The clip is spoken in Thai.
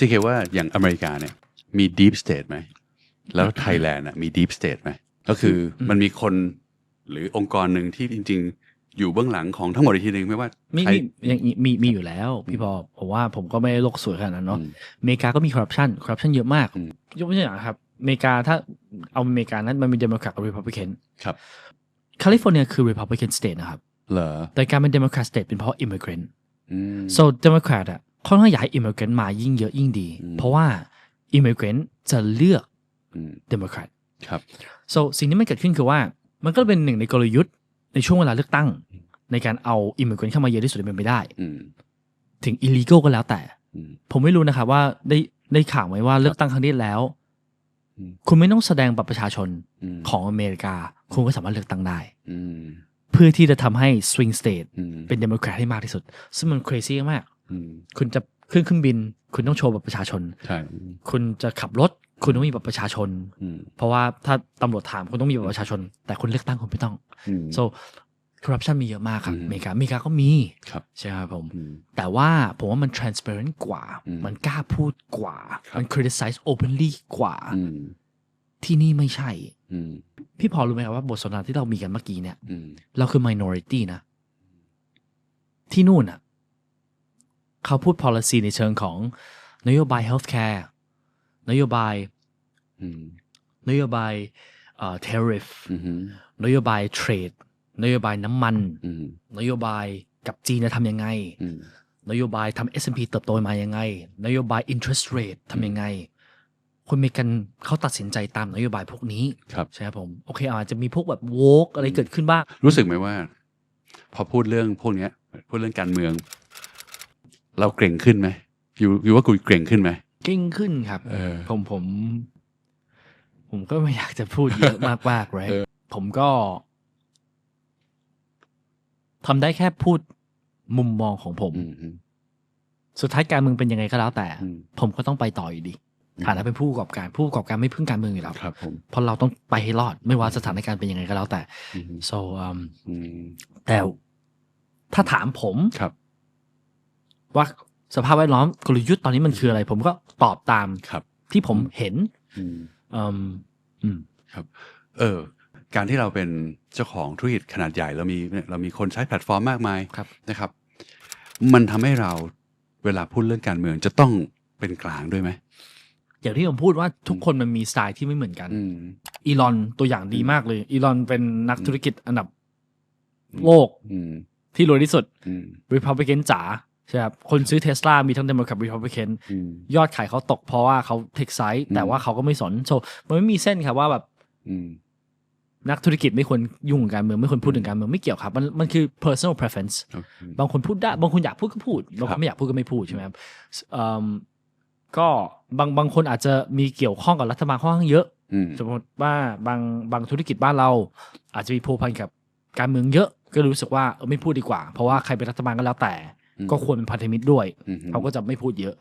ซีเคว่าอย่างอเมริกาเนี่ยมี deep state ไหม แล้วไทยแลนด์อะมี deep state ไหม ก็คืออมันมีคนหรือองค์กรหนึ่งที่จริง ๆ อยู่เบื้องหลังของทั้งหมดอีกทีหนึ่งไม่ว่ามีใครมีอย่างนี้มีมีอยู่แล้ว พี่พอผมว่าผมก็ไม่ได้โลกสวยขนาดนั้นเนาะอืมอเมริกาก็มีคอร์รัปชันคอร์รัปชันเยอะมากอืมยกตัวอย่างครับอเมริกาถ้าเอาอเมริกานั้นมันมีเดโมแครตกับรีพับลิกันครับแคลิฟอร์เนียคือ Republican state นะครับเหรอแต่การเป็น Democrat state เป็นเพราะ immigrant อืม so Democrat อะ ค่อนข้างอยากให้ immigrant มายิ่งเยอะยิ่งดีอืมเพราะว่า immigrant จะเลือกอืม Democrat ครับ so สิ่งที่มันเกิดขึ้นคือว่า มันก็เป็นหนึ่งในกลยุทธ์ในช่วงเวลาเลือกตั้ง ในการเอา immigrant เข้ามาเยอะที่สุดเป็นไปได้อืมถึง illegal ก็แล้วแต่อืมผมไม่รู้นะครับว่าได้ได้ข่าวไหมว่าเลือกตั้งครั้งนี้แล้วอืมคุณไม่ต้องแสดงบัตรประชาชนอืมของอเมริกา คุณก็สามารถเลือกตั้งได้อืมเพื่อที่จะทำให้ swing state อืมเป็น Democrat ให้มากที่สุด ซึ่งมัน crazy มากอืม คุณจะขึ้นเครื่องบิน คุณต้องโชว์บัตรประชาชนใช่คุณจะขับรถ คุณต้องมีบัตรประชาชนอืมเพราะว่าถ้าตำรวจถามคุณต้องมีบัตรประชาชน แต่คุณเลือกตั้งคุณไม่ต้องอืม so corruption มีเยอะมากครับอืมอเมริกาอเมริกาก็มีครับใช่ไหมครับผมอืมแต่ว่าผมว่ามัน transparent กว่าอืมมันกล้าพูดกว่าครับมัน criticize openly กว่าอืมที่นี่ไม่ใช่อืมพี่พอรู้ไหมครับว่าบทสนทนาที่เรามีกันเมื่อกี้เนี่ยอืมเราคือ minority นะ ที่นู่นอะ เขาพูด policy ในเชิงของนโยบาย healthcare นโยบายอืมนโยบายเอ่อ tariff อืมนโยบายเทรดนโยบายน้ำมันอืมนโยบายกับจีนจะทำยังไงอืมนโยบายทำ S&P เติบโตมายังไง นโยบาย interest rate ทำยังไง คนอเมริกันเขาตัดสินใจตามนโยบายพวกนี้ครับใช่ครับผม โอเคอาจจะมีพวกแบบโวกอะไรเกิดขึ้นบ้าง รู้สึกไหมว่า พอพูดเรื่องพวกเนี้ยพูดเรื่องการเมือง เราเกรงขึ้นไหมอยู่อยู่ว่ากูเกรงขึ้นไหมเก่งขึ้นครับเออผมผม ผมก็ไม่อยากจะพูดเยอะมากมากเลยเออผมก็ทำได้แค่พูดมุมมองของผมอืมอืมสุดท้ายการเมืองเป็นยังไงก็แล้วแต่อืมผมก็ต้องไปต่ออยู่ดีฐานะเป็นผู้ประกอบการผู้ประกอบการไม่พึ่งการเมืองอยู่แล้วครับผมเพราะเราต้องไปให้รอดไม่ว่าสถานการณ์เป็นยังไงก็แล้วแต่อืม so um อืมแต่ถ้าถามผมครับ ว่าสภาพแวดล้อมกลยุทธ์ตอนนี้มันคืออะไร ผมก็ตอบตามครับ ที่ผมเห็นอืมอืมอืมครับ เออ การที่เราเป็นเจ้าของธุรกิจขนาดใหญ่ เรามีเรามีคนใช้แพลตฟอร์มมากมายครับนะครับ มันทำให้เราเวลาพูดเรื่องการเมืองจะต้องเป็นกลางด้วยไหมอย่างที่ผมพูดว่าทุกคนมันมีสไตล์ที่ไม่เหมือนกันอืมอีลอนตัวอย่างดีมากเลย อีลอนเป็นนักธุรกิจอันดับโลกอืมที่รวยที่สุดอืม Republican จ๋า ใช่ครับคนซื้อเทสลามีทั้ง Democrat Republican อืมยอดขายเขาตกเพราะว่าเขาเทคไซส์แต่ว่าเขาก็ไม่สนโซมันไม่มีเส้นครับว่าแบบอืมนักธุรกิจไม่ควรยุ่งกับการเมืองไม่ควรพูดถึงการเมืองไม่เกี่ยวครับ มันมันคือ personal preference โอเคบางคนพูดได้บางคนอยากพูดก็พูดบางคครันบไม่อยากพูดก็ไม่พูดใช่ไหมครับเอิ่มก็บางบางคนอาจจะมีเกี่ยวข้องกับรัฐบาลค่อนข้างเยอะอืมสมมติว่าบางบางธุรกิจบ้านเรา อาจจะมีพัวพันกับการเมืองเยอะก็รู้สึกว่าเออไม่พูดดีกว่า เพราะว่าใครเป็นรัฐบาลก็แล้วแต่อืม ก็ควรเป็นพันธมิตรด้วยอืมเขาก็จะไม่พูดเยอะ